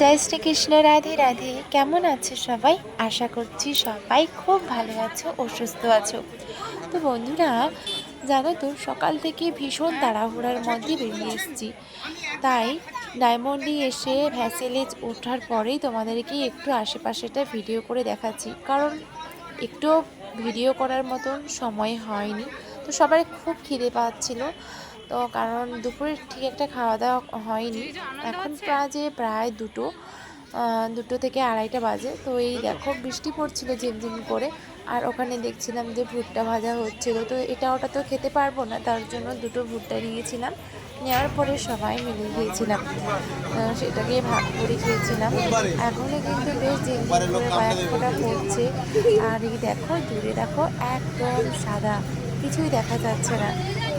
জয় শ্রীকৃষ্ণ, রাধে রাধে। কেমন আছো সবাই? আশা করছি সবাই খুব ভালো আছো ও সুস্থ আছো। তো বন্ধুরা, জানো তো, সকাল থেকে ভীষণ তাড়াহুড়ার মধ্যে বেরিয়ে এসেছি। তাই ডায়মন্ডে এসে ভ্যাসেলেজ ওঠার পরেই তোমাদেরকে একটু আশেপাশেটা ভিডিও করে দেখাচ্ছি। কারণ একটু ভিডিও করার মতন সময় হয়নি। তো সবার খুব খিদে পাচ্ছিল। তো কারণ দুপুরে ঠিক একটা খাওয়া দাওয়া হয়নি। এখন বাজে প্রায় দুটো দুটো থেকে আড়াইটা বাজে। তো এই দেখো, বৃষ্টি পড়ছিল ঝিমঝিম করে, আর ওখানে দেখছিলাম যে ভুট্টা ভাজা হচ্ছিল। তো এটা ওটা তো খেতে পারব না, তার জন্য দুটো ভুট্টা নিয়েছিলাম। নেওয়ার পরে সবাই মিলে খেয়েছিলাম। সেটাকে ভাগ করে খেয়েছিলাম। এখনও কিন্তু বেশ ঝিমঝিম করে কয়েক ফোঁটা পড়ছে। আর এই দেখো, দূরে দেখো, একদম সাদা। কিছুই দেখা যাচ্ছে না।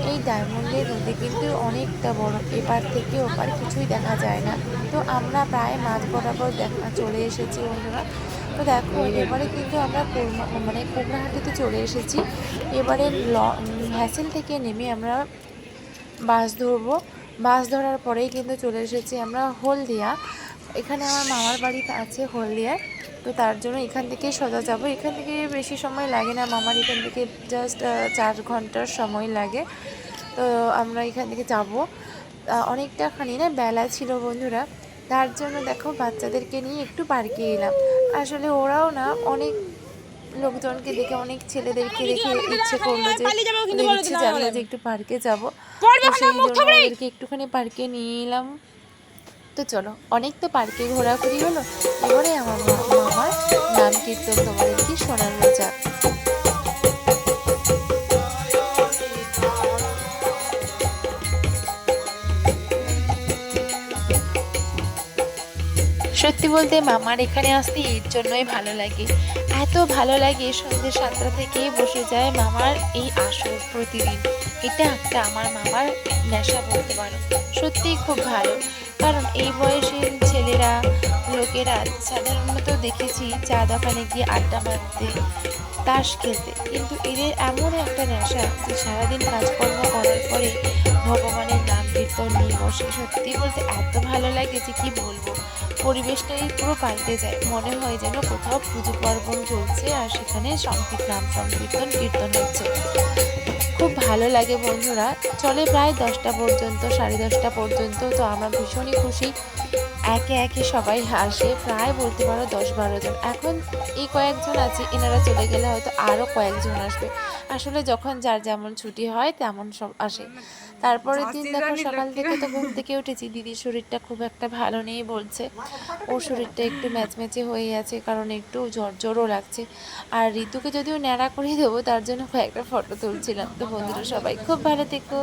এই ডায়মন্ডের নদী কিন্তু অনেকটা বড়, এপার থেকে ওপার কিছুই দেখা যায় না। তো আমরা প্রায় মাঝ বরাবর দেখা, চলে এসেছি বন্ধুরা। তো দেখো, এবারে কিন্তু আমরা মানে কোমরাহাটিতে চলে এসেছি। এবারে ল থেকে নেমে আমরা বাস ধরবো। বাস ধরার পরেই কিন্তু চলে এসেছি আমরা হলদিয়া। এখানে আমার মামার বাড়ি আছে হলদিয়ায় তো তার জন্য এখান থেকে সোজা যাব। এখান থেকে বেশি সময় লাগে না মামার এখান থেকে জাস্ট চার ঘণ্টার সময় লাগে। তো আমরা এখান থেকে যাব। অনেকটা খানি না বেলা ছিল বন্ধুরা তার জন্য দেখো বাচ্চাদেরকে নিয়ে একটু পার্কে এলাম। আসলে ওরাও না অনেক লোকজনকে দেখে অনেক ছেলেদেরকে দেখে ইচ্ছে করল যে ইচ্ছে জাগলো যে একটু পার্কে যাব। সেই জন্য ওদেরকে একটুখানি পার্কে নিয়ে এলাম। তো চলো অনেক তো পার্কে ঘোরাঘুরি হলো এবারে আমার সত্যি বলতে মামার এখানে আসতে এর জন্যই ভালো লাগে। এত ভালো লাগে সন্ধ্যে সাতটা থেকে বসে যায় মামার এই আসর প্রতিদিন। এটা একটা আমার মামার নেশা বলতে পারো। সত্যিই খুব ভালো। কারণ এই বয়সের ছেলেরা, লোকেরা সাধারণত দেখেছি চা দোকানে গিয়ে আড্ডা মারতে, তাস খেলতে। কিন্তু এদের এমন একটা নেশা যে সারাদিন কাজকর্ম করার পরে ভগবানের নাম নেই, বসে সত্যি বলতে এত ভালো লাগে যে কি বলব? পরিবেশটাই পুরো পাল্টে যায়। মনে হয় যেন কোথাও পুজো পার্বণ চলছে আর সেখানে সংকীর্ণ নাম সংকীর্তন, কীর্তন হচ্ছে। খুব ভালো লাগে বন্ধুরা। চলে প্রায় দশটা পর্যন্ত সাড়ে দশটা পর্যন্ত তো আমরা ভীষণই খুশি। একে একে সবাই আসে প্রায় বলতে পারো দশ বারো জন। এখন এই কয়েকজন আছে এনারা চলে গেলে হয়তো আরও কয়েকজন আসবে। আসলে যখন যার যেমন ছুটি হয় তেমন সব আসে। তারপরের দিন দেখো সকাল থেকে তো ঘুম থেকে উঠেছি। দিদির শরীরটা খুব একটা ভালো নেই বলছে। ওর শরীরটা একটু ম্যাচম্যাচে হয়ে আছে কারণ একটু জ্বর জ্বরও লাগছে। আর ঋতুকে যদিও ন্যাড়া করে দেবো তার জন্য কয়েকটা ফটো তুলছিলাম। তো বন্ধুরা সবাই। খুব ভালো থেকো।